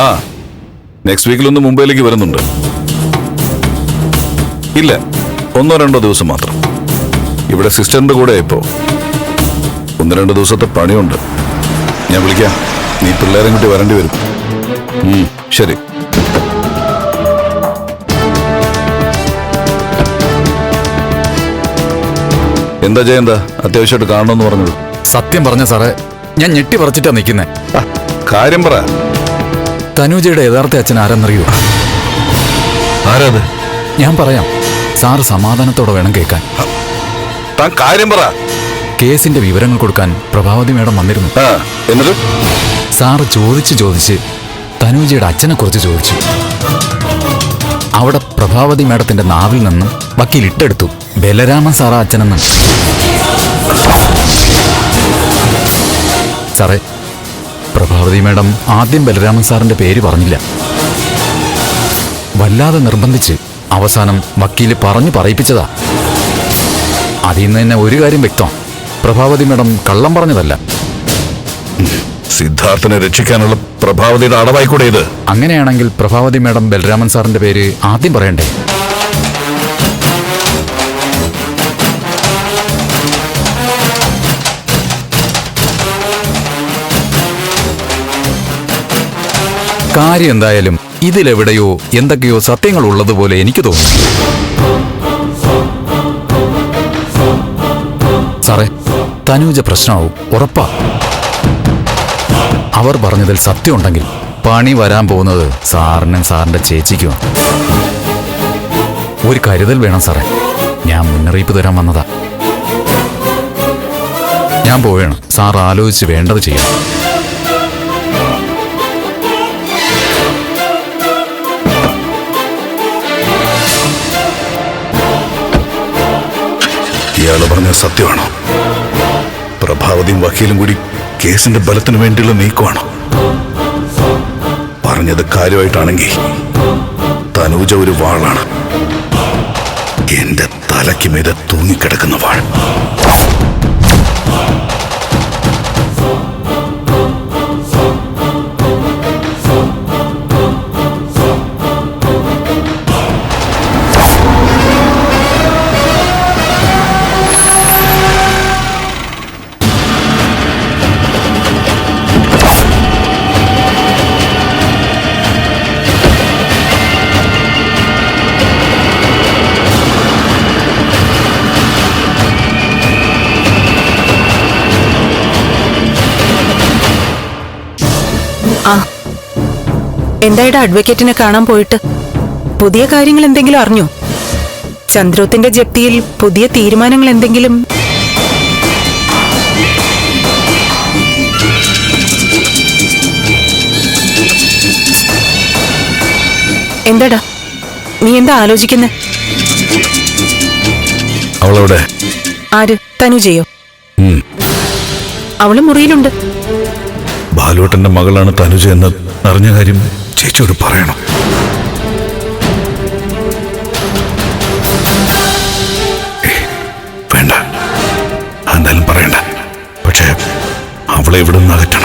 ആ നെക്സ്റ്റ് വീക്കിലൊന്ന് മുംബൈയിലേക്ക് വരുന്നുണ്ട്. ഇല്ല ഒന്നോ രണ്ടോ ദിവസം മാത്രം. ഇവിടെ സിസ്റ്ററിന്റെ കൂടെ ഇപ്പോൾ ഒന്ന് രണ്ട് ദിവസത്തെ പണിയുണ്ട്. ഞാൻ വിളിക്കാം. നീ പിള്ളേരെ കൂട്ടി വരേണ്ടി വരും. ശരി. എന്താ ജയന്ത? അത്യാവശ്യമായിട്ട് കാണണമെന്ന് പറഞ്ഞത്. സത്യം പറഞ്ഞ സാറേ ഞാൻ ഞെട്ടി പറിച്ചിട്ടാ നിൽക്കുന്നേ. കാര്യം പറ. തനൂജയുടെ യഥാർത്ഥ അച്ഛൻ ആരെന്നറിയോ? ആരാത്? ഞാൻ പറയാം. സാർ സമാധാനത്തോടെ വേണം കേൾക്കാൻ. താൻ കാര്യം പറ. കേസിന്റെ വിവരങ്ങൾ കൊടുക്കാൻ പ്രഭാവതി മേഡം വന്നിരുന്നു. എന്നിട്ട്? സാർ ചോദിച്ച് ചോദിച്ച് തനൂജയുടെ അച്ഛനെ കുറിച്ച് ചോദിച്ചു. അവിടെ പ്രഭാവതി മേഡത്തിന്റെ നാവിൽ നിന്നും വക്കീൽ ഇട്ടെടുത്തു. ബലരാമൻ സാറാ അച്ഛനെന്ന്. സാറേ പ്രഭാവതി മാഡം ആദ്യം ബലരാമൻ സാറിന്റെ പേര് പറഞ്ഞില്ല. വല്ലാതെ നിർബന്ധിച്ച് അവസാനം വക്കീൽ പറഞ്ഞു പറയിപ്പിച്ചതാ. അതിൽ നിന്ന് തന്നെ ഒരു കാര്യം വ്യക്തം. പ്രഭാവതി മാഡം കള്ളം പറഞ്ഞതല്ല. സിദ്ധാർത്ഥനെ രക്ഷിക്കാനുള്ള പ്രഭാവതിയുടെ അടവായിക്കൂടെ ഇത്? അങ്ങനെയാണെങ്കിൽ പ്രഭാവതി മാഡം ബലരാമൻ സാറിന്റെ പേര് ആദ്യം പറയണ്ടേ? കാര്യം എന്തായാലും ഇതിലെവിടെയോ എന്തൊക്കെയോ സത്യങ്ങൾ ഉള്ളതുപോലെ എനിക്ക് തോന്നി. സാറേ തനൂജ പ്രശ്നമാവും. ഉറപ്പാ. അവർ പറഞ്ഞതിൽ സത്യമുണ്ടെങ്കിൽ പണി വരാൻ പോകുന്നത് സാറിനും സാറിന്റെ ചേച്ചിക്കും ഒരു കരുതൽ വേണം സാറേ. ഞാൻ മുന്നറിയിപ്പ് തരാൻ വന്നതാ. ഞാൻ പോവേണം. സാർ ആലോചിച്ച് വേണ്ടത് ചെയ്യണം. ഇയാൾ പറഞ്ഞ സത്യമാണോ? പ്രഭാവതിയും വക്കീലും കൂടി കേസിന്റെ ബലത്തിന് വേണ്ടിയുള്ള നീക്കമാണോ? പറഞ്ഞത് കാര്യമായിട്ടാണെങ്കിൽ തനൂജ ഒരു വാളാണ്. എന്റെ തലയ്ക്ക് മീതെ തൂങ്ങിക്കിടക്കുന്ന വാൾ. ആ. എന്തായിട്ട് അഡ്വക്കേറ്റിനെ കാണാൻ പോയിട്ട്? പുതിയ കാര്യങ്ങൾ എന്തെങ്കിലും അറിഞ്ഞോ? ചന്ദ്രോത്തിന്റെ ജപ്തിയിൽ പുതിയ തീരുമാനങ്ങൾ എന്തെങ്കിലും? എന്താടാ? നീ എന്താ ആലോചിക്കുന്നെ? അവളവിടെ? ആര്? തനുജയോ. അവൾ മുറിയിലുണ്ട്. ബാലുവേട്ടന്റെ മകളാണ് തനുജ എന്ന് അറിഞ്ഞ കാര്യം ചേച്ചിയോട് പറയണം. വേണ്ട. എന്തായാലും പറയണ്ട. പക്ഷേ അവളെ ഇവിടെ നിന്ന് അകറ്റണം.